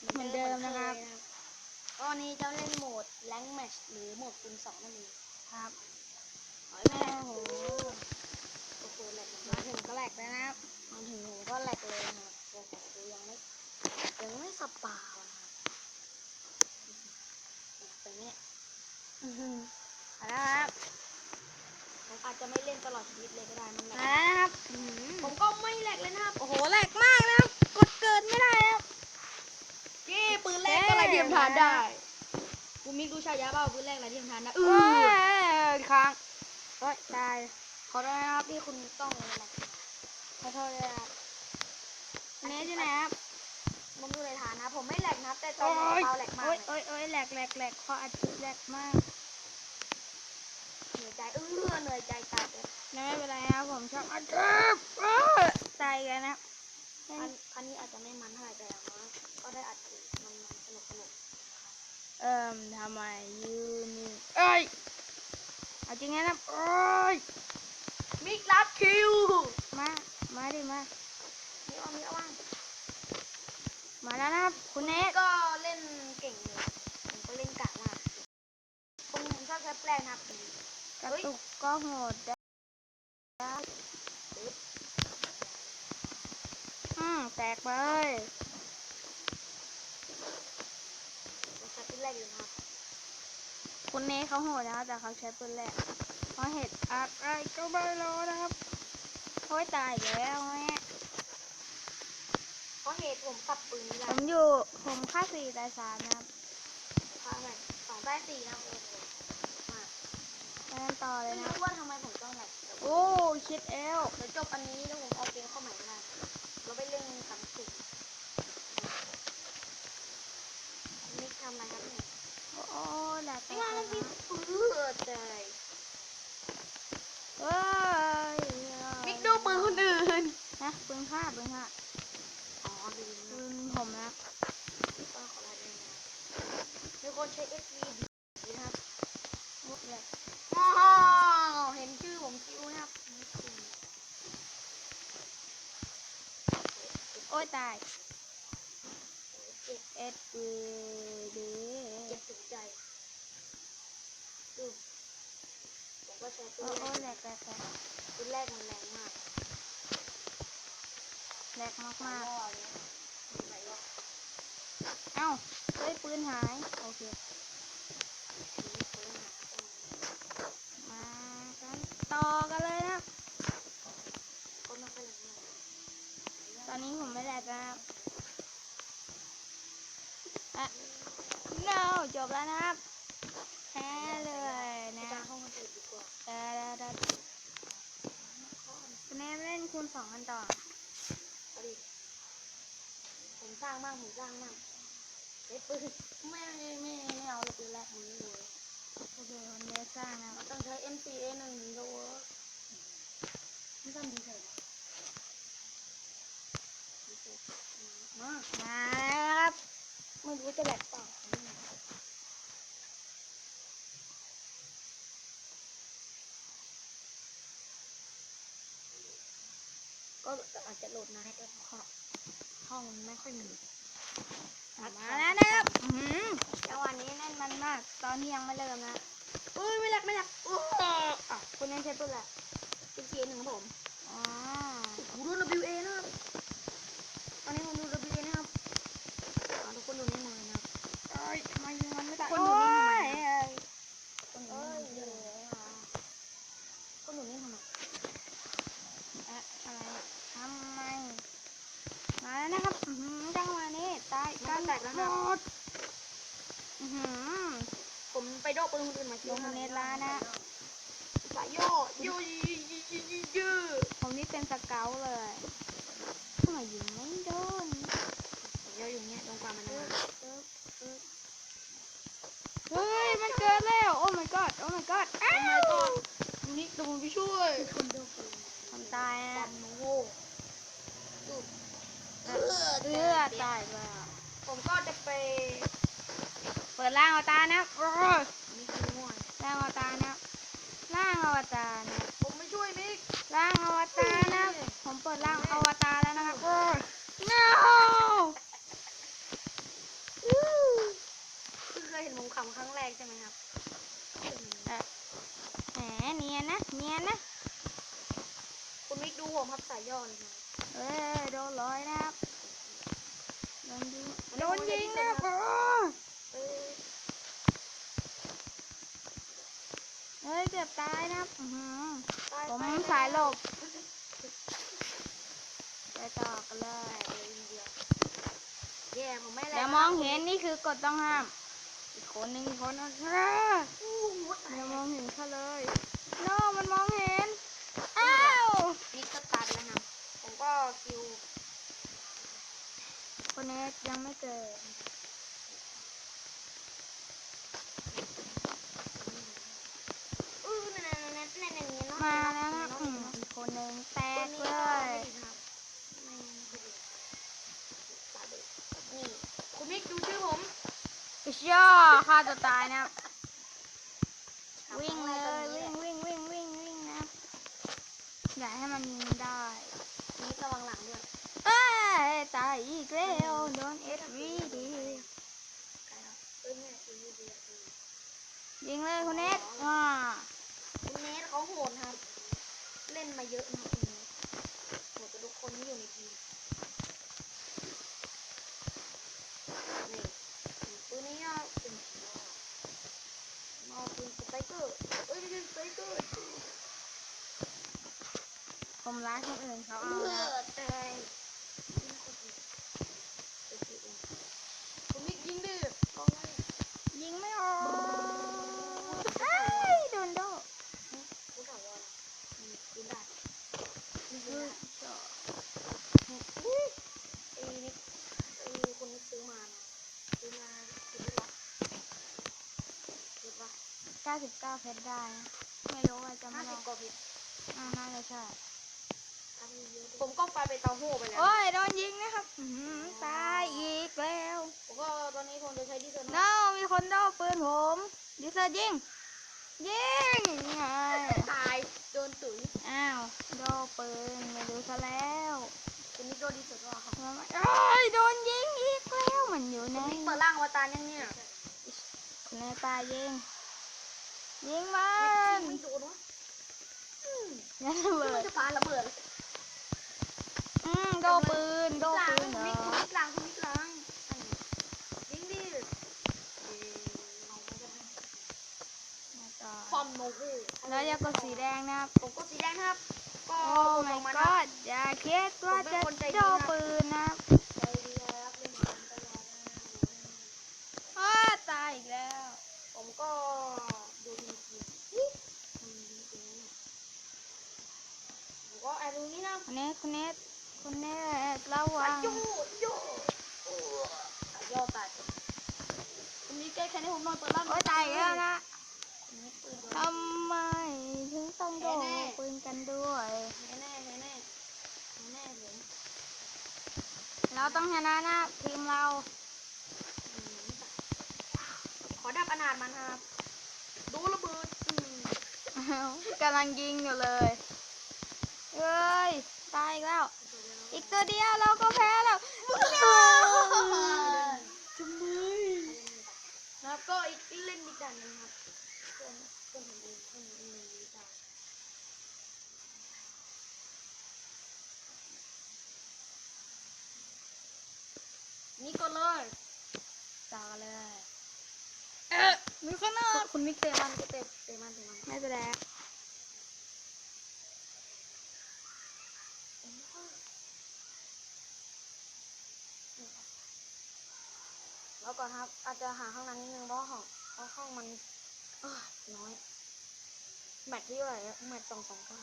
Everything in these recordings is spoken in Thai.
เหมือนเดิมนะครับก็วันนี้จะเล่นโหมดแรงแมชหรือโหมดคูณสองนั่นเองครับโอ้ยแม่โอ้โหโอ้โหแหลกมามาถึงก็แหลกแล้วนะครับมาถึงหนูก็แหลกเลยนะครับโอ้โหดูยังไม่ยังไม่สปาวนะครับไปเนี่ยอื้อหือมาแล้วครับผมอาจจะไม่เล่นตลอดชีวิตเลยก็ได้นั่นแหมาละแล้วนะครับอื้อหือผมก็ไม่านได้ กูมิกรู้ชายาเปล่าปืนแรกไรเทียมทานได้เอเอ้อยค้างเฮ้ยตาย ขอโทษนะครับที่คุณต้องแหลกขอโทษเลยครับเนสอยู่ไหนครับผมดูในฐานนะผมไม่แหลกนะครับ แต่ตอโอ้นยเปาแหลกมากโอ้ยเลยโอ้ยโอ้ยแหลกแหลกแหลกเพราะอัดคลิปแหลกมากเหนื่อยใจเออเหนื่อยใจตายเลยไม่เป็นไรครับผมชอบอัดคลิปเอ้ยตายกันนะอันอันนี้อาจจะไม่มันเท่าไหร่แต่อย่างน้อยก็ได้อัดคลิปมันมันสนุกสนุก เอิ่มทำไมยืนนี่เอ้ยเอาจริงนะโอ้ยมิกรับคิวมา มาดิมามีเอามีเอาว่างมาแล้วนะครับคุณเนสก็เล่นเก่งอยู่ผมก็เล่นกากมากผมผมชอบใช้แปลนะครับกระตุกก็โหดได้อืมแตกไปเลย ผมใช้ปื นแรกอยู่นะครับคุณเนสเขาโหดนะครับแต่เขาใช้ปืนแหลกเพราะเหตุอะไรก็ไม่รู้นะครับโอ้ยตายอีกแล้วแม่เพราะเหตุผมปรับปืนไม่ผได้มอยู่ผมค่าสี่ตายสามนะครับค่าอะไรสองใต้สี่นะครับโอ้โหมากไปกันต่อเลไม่ยนะรู้ว่าทำไมผมต้องแหลกเดี๋ยวโอ้คิดเอล เดี๋ยวจบอันนี้แล้วผมเอาเกมเข้าใหม่ก็ได้เราไปเล่นสามสิบมิกทำอะไรครับเนี่ย โอ้แหลกแตไม่กว่าแล้แล้ววนะพี่เปื้อใจเอ้ยมิกดูปืนคนอื่นนะปืนผ้าปืนผ้าอ๋อดีปืนผมนะก็ขอลาเองนะมีคนใช้ SV ดีนะครับโอ้แหลกอ๋อเห็นชื่อผมคิวนะครับมิกคุณโอ้ยตายเจ็บ เอ็ดวีดี เจ็บถึงใจดูผม ก็ใช้ปืโอ้นแรโอ้กแหลกแหลกแหลกปืนแรกมันแรงมากแหลกมากมากเอ้าเฮ้ยปืนหาย โอเค มากันต่อกันเลยนะ ตอนนี้ผมไม่แหลกนะครับอะ no จบแล้วนะครับแพ้เลย นะจะห้องคนอื่นดีกว่าเดาดาดาคุณแม่เล่นคูณสองกันต่อเอาดิผมสร้างบ้างผมสร้างบ้างเอ้ปืนไม่ไม่ไม่ไม่เอาเลยปืนแรกมันไม่เวิร์กโอเคคนเยอะสร้างนะต้องใช้ MCA หนึ่งถึงจะเวิร์กไม่ต้องดีเฉยมาครับไม่รู้จะแหลกเปล่า ก็อาจจะโหลดนานด้วยเพราะห้องมันไม่ค่อยมีมาแล้วนะครับอื้อหือจังหวะนี้แน่นมันมาก ตอนที่ยังไม่เริ่มนะอุ้ยไม่แหลกไม่แหลกโอ้โหอะคุณเล่นใช้ปืนแหละ เป็นเกมหนึ่งครับผม อ๋อ ผมดู WA นะครับ ตอนนี้ผมดู WA นะครับอ่าทุกคนดูในมือนะครับ เอ้ยทำไมยิงมันไม่ได้ คนอยู่นี่ทำไม โอ้ย คนดูนี่ทำไมคนดูนี่ทำไม เอ๊ะอะไรอะทำไม มาแล้วนะครับ อือหือจังหวะนี้ตาย มัน กั ก็ น แตกแล้ว หม นะ ดอือหือ ผมไปโดดปืนคนอื่ นมาลงเน็ตล้านะสายโยโยยยยยยผมนี่เป็นสเกลเลยทำไมยิงไม่โดนโยอยู่เนี้ยตรงกลางมันนะเฮ้ย มันเกิดแล้ว โอ้ my god โอ้ my god อ้าทำไมวก่อนนิกเดี๋ยวผมไปช่วยคนโดดปืนผมตายปันะนโง่เออเลือดตายแล้วผมก็จะไป เปิดร่างอวตารนะโางอวตารนะร่างอวตารนะผมไม่ช่วยมิกร่างอวตารนะผมเปิดร่างอวตารแล้วนะครับ no คือเคยเห็นผมขำครั้งแรกใช่ไหมครับแหมเนียนนะเนียนนะ คุณมิกดูผมครับสายย้อเลยนะเออโดนลอยนะครับ ฮ้ยเกือบตายนะครับอื้อหือตายผมไปสายหลบไปต่อกันเลยแย่ผมไม่เดี๋ยวมองเห็นนี่คือกฎต้องห้าม อีกคนหนึ่งอีกคนนึงอ่าอู้หูเดี๋ยวมองเห็นเขาเลยโน่มันมองเห็น อ้าวนี่ก็ตัดแล้วนะผมก็คิว คนนี้ยังไม่เกิด อื้อนั่นนั่นนั่นนั่นนั่นนี่เนาะ มาแล้วนะอืมอีกคนหนึ่งแตตัวกนี้เลก็ยไม่ดีครับไม่ไม่ดีตัดเลยนี่คุณมิกดูชื่อผมอิชย่อฆ่าตัวตายนะครับ วิ่งเลยวิ่งวิ่งวิ่งวิ่งวิ่งนะอย่าให้มันยิงได้มิกระวังหลังด้วยเอ้ยตายอีกแล้วโดนเอสวีดีใกล้แล้วเอ้ยเนี่ยอีวีดีอะอืมยิงเลยคุณเนสอ่าคุณ เนทเขาโหดครับ เล่นมาเยอะนะครับคุณเนทโหดกับทุกคนที่อยู่ในทีมนี่ปืนนี้อะเป็นมาปืนสไตรเกอร์เอ้ยไม่ใช่สไตรเกอร์ผมร้ายคนอื่นเขาเอเอานะอตายคุณมิกยิงดิกองไว้ ยิงไม่ออกเอ้ยโดนโด กูถามว่าอืมยิงได้ยิง อื ได้ อจ่อ อุ้ยไอ้นี่ไอ้คนนี้ซื้อมานะซื้อมาซื้อได้หรอซื้อปะ99เพชรได้นะไม่รู้ว่าจะห้าไม่สิได้บกว่าพิษอ่าน่าจะใช่ ผมก็ไปไปเตาหู้ไปแล้ว โอ้ย โดนยิงนะครับอื้อหือตายอีกแล้ว ผมก็ตอนนี้ผมจะใช้ดิสเซอร์โน้มีคนโดนปืนผม ดิเซอร์ยิง ยิงไงตาย โดนตุ๋ยอ้าวโดนปืนไม่รู้ซะแล้วคุณมิกโดนดิสเซอร์ก็ครับมันไม่เอ้ยโดนยิงอีกแล้วมันอยู่ในคุณมิกเปิดร่างอวตารยังเนี่ย ในตายยิง ยิงมันไม่โดนวะอืมยันระเบิมันดจะปาระเบิดอืมโดนปืนโดนหลังปืนคุณเหรมิอกคุณมิกหลังคุณมิกหลังยิงดิเอ่อเอาไว้กันนะมาต่อฟอมโนโฮแล้วอย่ากดสีแดงนะครับผมก็สีแดงนะครับ ก็โอ้กด my ลงมานะครับ god อย่าคิดว่าจะโดนปืนนะครับใจดีครับเล่นเกมตลอดนะอ้าตายอีกแล้ว ผมก็ดูทีทีนี่มันดีจริงนะผมก็แอบดูนี่นะ คุณเนสคุณเนสคุณเนสระวัสายงโยโยโอ้สายย่อตายคุณมิกแก้แค้นให้ผมหน่อยเปิดร่างโอ้ยตายอีกแล้วนะคุณมิกปืนโดนทำไมถึงต้องโดนปืนกันด้วยแน่แน่แน่แน่แน่ผมเราต้องชนะนะทีมเราอืมขอดับอนาถมันครับ ดูระเบิดอืมอ้าวกำลังยิงอยู่เลย เอ้ยตายอีกแล้ว อีกตัวเดียวเราก็แพ้แล้วจุ๊บมือนะครับก็อีกเล่นอีกด่านหนึงครับเพื่อนเพื่อนผมเองเพื่อนผมเองมีด่านนี่ก็เลยต่อเลย เอ๊ะมีคนนอคุกณคุณมิกเตะมันก็เตะเตะมันเตะมัน ไม่เป็นไร แล้วก่อนครับ อาจจะหาห้องนั้นนิดนึงเพราะห้องเพราะห้องมันเอ้อน้อย แมตช์ที่เท่าไหร่อะแมตช์สองสองเก้า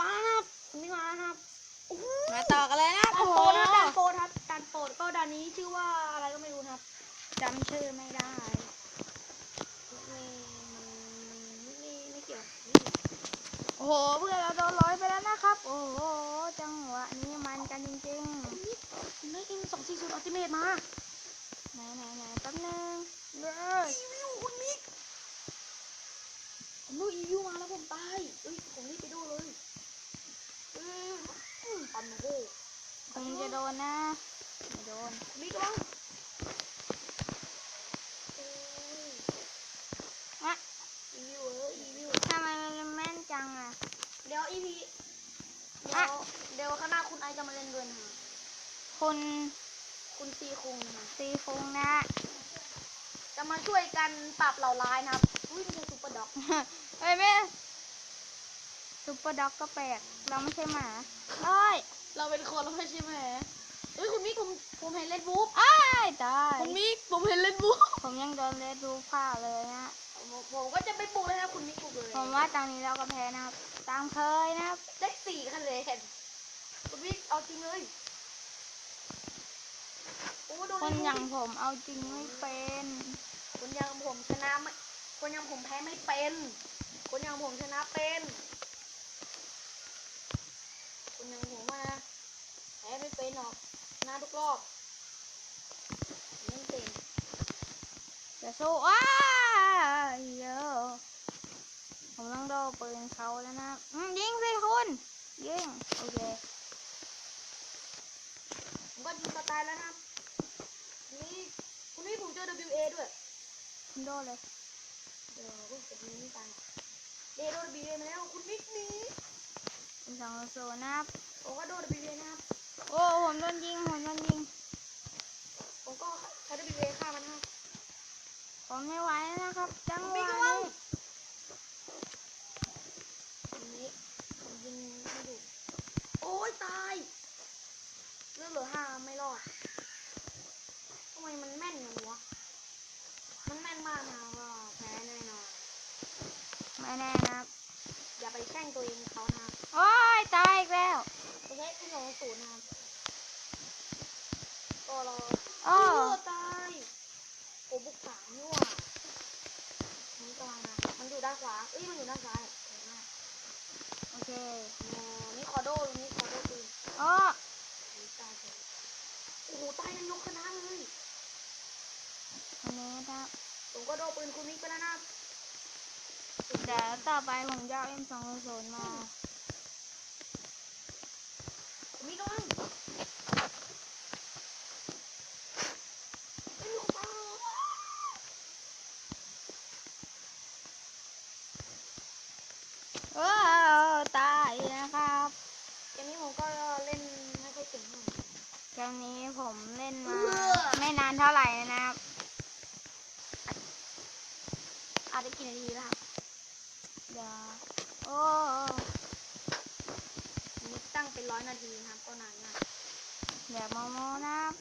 มาแล้วครับคุณมิกมาแล้วครับโอ้โหมาต่อกันเลยนะด่านโอ้โหโปรดนะด่านโปรดครับด่านโปรดก็ด่านนี้ชื่อว่าอะไรก็ไม่รู้นะครับจำชื่อไม่ได้ไม่มันไม่ไม่เกี่ยวไม่เกี่ยวโอ้โหเพื่อนเราโดนร้อยไปแล้วนะครับ โอ้โห จังหวะนี้มันกันจริง คุณมิก คุณมิกอินสองสี่ศูนย์อัลติเมทมาไหนไหนไหนแป๊บนึงเด้ออีวิวคุณมิกผมดูอีวิวมาแล้วผมตายเอ้ยผมรีบไปดูเลยอืมอืมปันโอ้คงจะโดนนะไม่โดนมิกระวังเอ้ยอะอีวิวเอ้ยอีวิวทำไมมันแม่นจังอะเดี๋ยวอีพีเดี๋ยวเดี๋ยวข้างหน้าคุณไอจะมาเล่นด้วยนะ คะคุณคุณซีคุงนะคะซีฟงนะจะมาช่วยกันปรับเหล่าร้ายนะครับอุ้ยไม่ใช่ซุปเปอร์ด็อกเอ้ยแม่ซุปเปอร์ด็อกก็แปลกเราไม่ใช่หมาเอ้ยเราเป็นคนเราไม่ใช่แหมเฮ้ยคุณมิกผมผมเห็นเล่นบุ๊บอ้ายตายคุณมิกผมเห็นเล่นบุ๊บผมยังโดนเลดรูผ้าเลยนะผมผมก็จะไปปลุกเลยนะคุณมิกปลุกเลยผมว่าตอนนี้เราก็แพ้นะครับตามเคยนะครับได้สี่คะแนนคุณมิกเอาจริงเลยโอ้โดน คนเล่นอย่างบุ๊บผมเอาจริงไม่เป็น คนอย่างผมชนะไม่ คนอย่างผมแพ้ไม่เป็น คนอย่างผมชนะเป็น คนอย่างผมอะนะแพ้ไม่เป็นหรอกชนะทุกรอบไม่เป็นจะสู้อ้ายเยอะผมต้องโดนปืนเขาแล้วนะอืมยิงสิคุณยิงโอเคผมก็ยิงสไตล์แล้วนะครับนี่ คุณนี่ผมเจอ WA ด้วยคุณโดนเลย เดี๋ยวผมจะยิงนี่กันเดโดน WA มาแล้วคุณมิกหนี้เป็นสองโซนนะครับผมก็โดน WA นะครับ โอ้ผมโดนยิงผมโดนยิง ผมก็ใช้ WA ฆ่ามันนะครับผมไม่ไหวแล้วนะครับ จังหมีวะกระวังนี้คุณมิกผมยิงไม่ถูกโอ้ยตายเลือดเหลือห้าไม่รอดทำไมมันแม่นอย่างวะ มันแม่นมากนะว่าแพ้แน่นอนไม่แน่นะครับอย่าไปแช่งตัวเองเขานะครับโอ้ยตายอีกแล้วไม่ใช่คุณสองศูนย์นะครับก็รอโอ้โอ้ตายโอ้บุกสามนี่หว่านี่กำลังนะมันอยู่ด้านขวาเอ้ยมันอยู่ด้านซ้ายเห็นไหมโอเค อ๋อนี่คอโดนี่คอโดปืน โอ้ นี่ตายเลยโอ้โหตายนายกคณะเลย อันนี้นะครับ ผมก็โดนปืนคุณมิกไปแล้วนะเดี๋ยวต่อไปผมจะเอา M สองศูนย์มาคุณมิกกำลังไม่มีคนตายโอ้ตายนะครับเกมนี้ผมก็เล่นไม่ค่อยเก่งเท่าไหร่เกมนี้ผมเล่นมาเอื้อไม่นานเท่าไหร่นะครับ อาจจะกี่นาทีแล้วครับเดี๋ยวโอ้ผมมิกตั้งเป็นร้อยนาทีนะครับก็นานมากเดี๋ยวโมโมนะครับ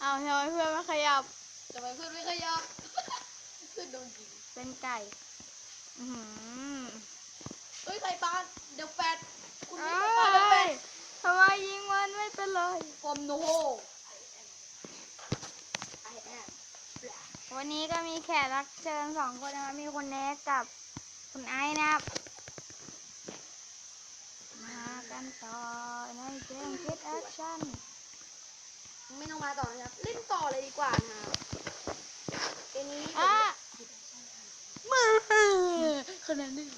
เอาทำไมเพื่อนไม่ขยับทำไมเพื่อนไม่ขยับเพื่อนโดนยิงเป็นไก่อือหือเฮ้ยใครปาเดี๋ยวแฟดคุณมิเอ้กไปปาเดี๋ยวแฟยด ทำไมยิงมันไม่เป็นเลยผมโนไอแอมวันนี้ก็มีแขกรับเชิญสองคนนะครับมีคุณเนสกับคุณไอซ์นะครับมากันต่อในเกมคิดแอคชั่นไม่ต้องมาต่อนะครับเล่นต่อเลยดีกว่านะครับเกมนี้อะมือคะแนนหนึ่ง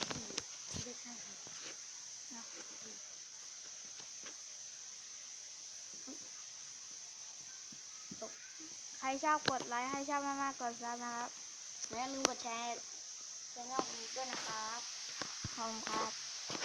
ใคร ชอบกดไลค์ให้ชอบมากๆกดซับนะครับและอย่าลืมกดแชร์ช่องนี้ด้วยนะครับขอบคุณครับ